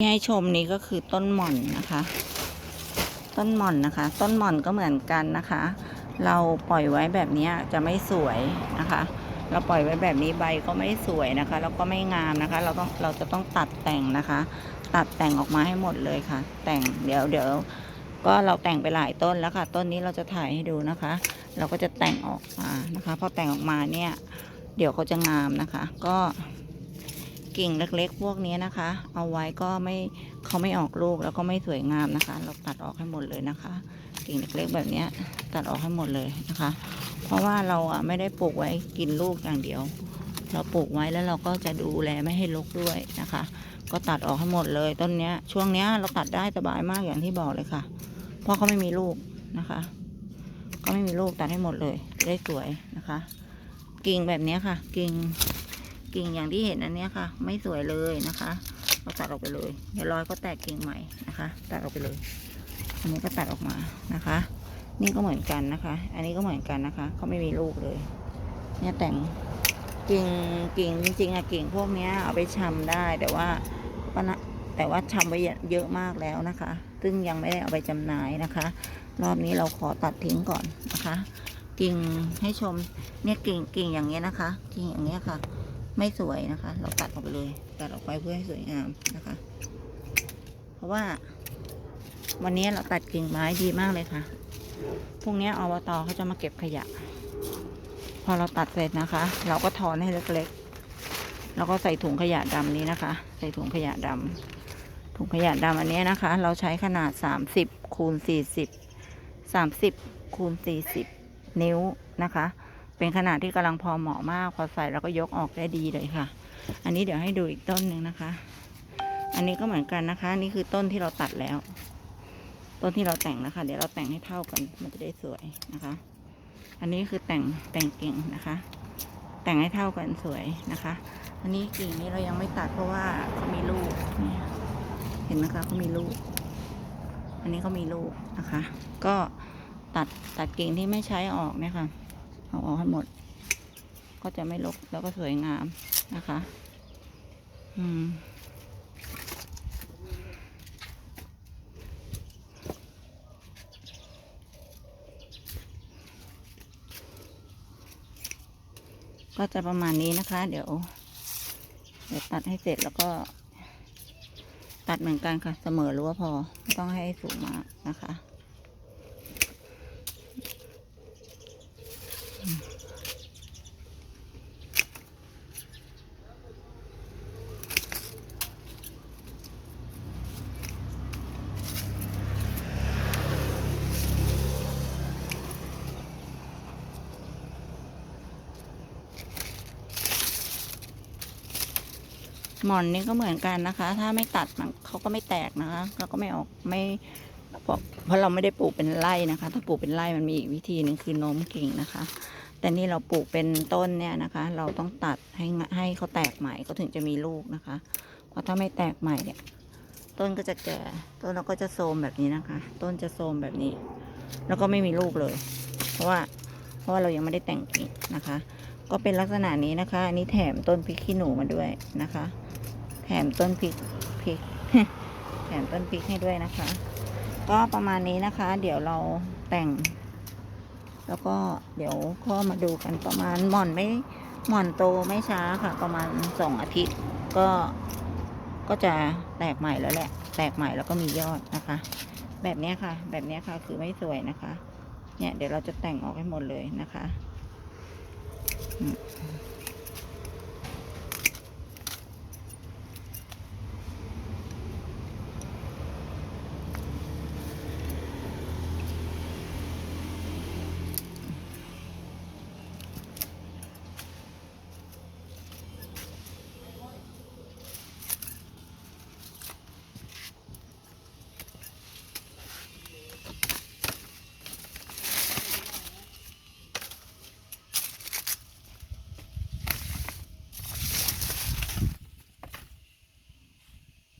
ที่ให้ชมนี้ก็คือต้นหม่อนนะคะ ต้นหม่อนนะคะ ต้นหม่อนก็เหมือนกันนะคะ เราปล่อยไว้แบบนี้จะไม่สวยนะคะ เราปล่อยไว้แบบนี้ใบก็ไม่สวยนะคะ แล้วก็ไม่งามนะคะ เราต้องเราจะต้องตัดแต่งนะคะ ตัดแต่งออกมาให้หมดเลยค่ะ แต่งเดี๋ยวเดี๋ยวก็เราแต่งไปหลายต้นแล้วค่ะ ต้นนี้เราจะถ่ายให้ดูนะคะ เราก็จะแต่งออกมานะคะพอแต่งออกมาเนี่ย เดี๋ยวเขาจะงามนะคะ ก็ กิ่งเล็กๆ พวกนี้นะคะ เอาไว้ก็ไม่เขาไม่ออกลูกแล้วก็ไม่สวยงามนะคะ เราตัดออกให้หมดเลยนะคะ กิ่งเล็กๆ แบบนี้ตัดออกให้หมดเลยนะคะ เพราะว่าเราอะไม่ได้ปลูกไว้กินลูกอย่างเดียว เราปลูกไว้แล้วเราก็จะดูแลไม่ให้รกด้วยนะคะ ก็ตัดออกให้หมดเลยต้นนี้ช่วงนี้เราตัดได้สบายมากอย่างที่บอกเลยค่ะ เพราะเขาไม่มีลูกนะคะ ก็ไม่มีลูกตัดให้หมดเลยได้สวยนะคะ กิ่งแบบนี้ค่ะ กิ่ง กิ่งอย่างที่เห็นอันนี้ค่ะ ไม่สวยเลยนะคะเราตัดออกไปเลยเดี๋ยวรอยก็แตกกิ่งใหม่นะคะ ตัดออกไปเลย อันนี้ก็ตัดออกมานะคะ นี่ก็เหมือนกันนะคะ อันนี้ก็เหมือนกันนะคะเขาไม่มีลูกเลย เนี่ยแต่งกิ่งกิ่งจริงๆอะกิ่งพวกนี้เอาไปชำได้แต่ว่าก็นะแต่ว่าชำไว้เยอะมากแล้วนะคะ ซึ่งยังไม่ได้เอาไปจำหน่ายนะคะ รอบนี้เราขอตัดทิ้งก่อนนะคะ กิ่งให้ชมเนี่ยกิ่งกิ่งอย่างเงี้ยนะคะ กิ่งอย่างเงี้ยค่ะ ไม่สวยนะคะ เราตัดออกไปเลยตัดออกไปเพื่อให้สวยงามนะคะ เพราะว่า วันนี้เราตัดกิ่งไม้ดีมากเลยค่ะพรุ่งนี้อบตเขาจะมาเก็บขยะ พอเราตัดเสร็จนะคะ เราก็ถอนให้เล็กๆ แล้วก็ใส่ถุงขยะดำนี้นะคะ ใส่ถุงขยะดำถุงขยะดำอันนี้นะคะ เราใช้ขนาด 30คูณ40 30คูณ40 นิ้วนะคะ เป็นขนาดที่กำลังพอเหมาะมาก พอใส่แล้วก็ยกออกได้ดีเลยค่ะ อันนี้เดี๋ยวให้ดูอีกต้นหนึ่งนะคะ อันนี้ก็เหมือนกันนะคะ นี่คือต้นที่เราตัดแล้ว ต้นที่เราแต่งนะคะ เดี๋ยวเราแต่งให้เท่ากันมันจะได้สวยนะคะ อันนี้คือแต่งแต่งกิ่งนะคะ แต่งให้เท่ากันสวยนะคะ อันนี้กิ่งนี้เรายังไม่ตัดเพราะว่าเขามีลูกเนี่ยเห็นไหมคะเขามีลูก อันนี้เขามีลูกนะคะ ก็ตัดตัดกิ่งที่ไม่ใช้ออกเนี่ยค่ะ เอาออกให้หมด ก็จะไม่รกแล้วก็สวยงามนะคะ อืมก็จะประมาณนี้นะคะ เดี๋ยว เดี๋ยวตัดให้เสร็จแล้วก็ ตัดเหมือนกันค่ะ เสมอรั้วพอ ไม่ต้องให้สูงมากนะคะ หมอนนี่ก็เหมือนกันนะคะ ถ้าไม่ตัดมันเขาก็ไม่แตกนะคะแล้วก็ไม่ออกไม่เพราะเพราะเราไม่ได้ปลูกเป็นไร่นะคะ ถ้าปลูกเป็นไร่มันมีอีกวิธีหนึ่งคือโน้มกิ่งนะคะ แต่นี่เราปลูกเป็นต้นเนี่ยนะคะ เราต้องตัดให้ให้เขาแตกใหม่เขาถึงจะมีลูกนะคะ เพราะถ้าไม่แตกใหม่เนี่ยต้นก็จะแก่ต้นเราก็จะโทมแบบนี้นะคะ ต้นจะโทมแบบนี้ แล้วก็ไม่มีลูกเลย เพราะว่าเพราะว่าเรายังไม่ได้แต่งกิ่งนะคะ ก็เป็นลักษณะนี้นะคะ อันนี้แถมต้นพริกขี้หนูมาด้วยนะคะ แถมต้นพริกพริก แถมต้นพริกให้ด้วยนะคะ ก็ประมาณนี้นะคะ เดี๋ยวเราแต่ง แล้วก็เดี๋ยวก็มาดูกันประมาณหม่อนไม่หม่อนโตไม่ช้าค่ะ ประมาณสองอาทิตย์ก็ก็จะแตกใหม่แล้วแหละ แตกใหม่แล้วก็มียอดนะคะ แบบนี้ค่ะ แบบนี้ค่ะคือไม่สวยนะคะ เนี่ยเดี๋ยวเราจะแต่งออกให้หมดเลยนะคะ อืม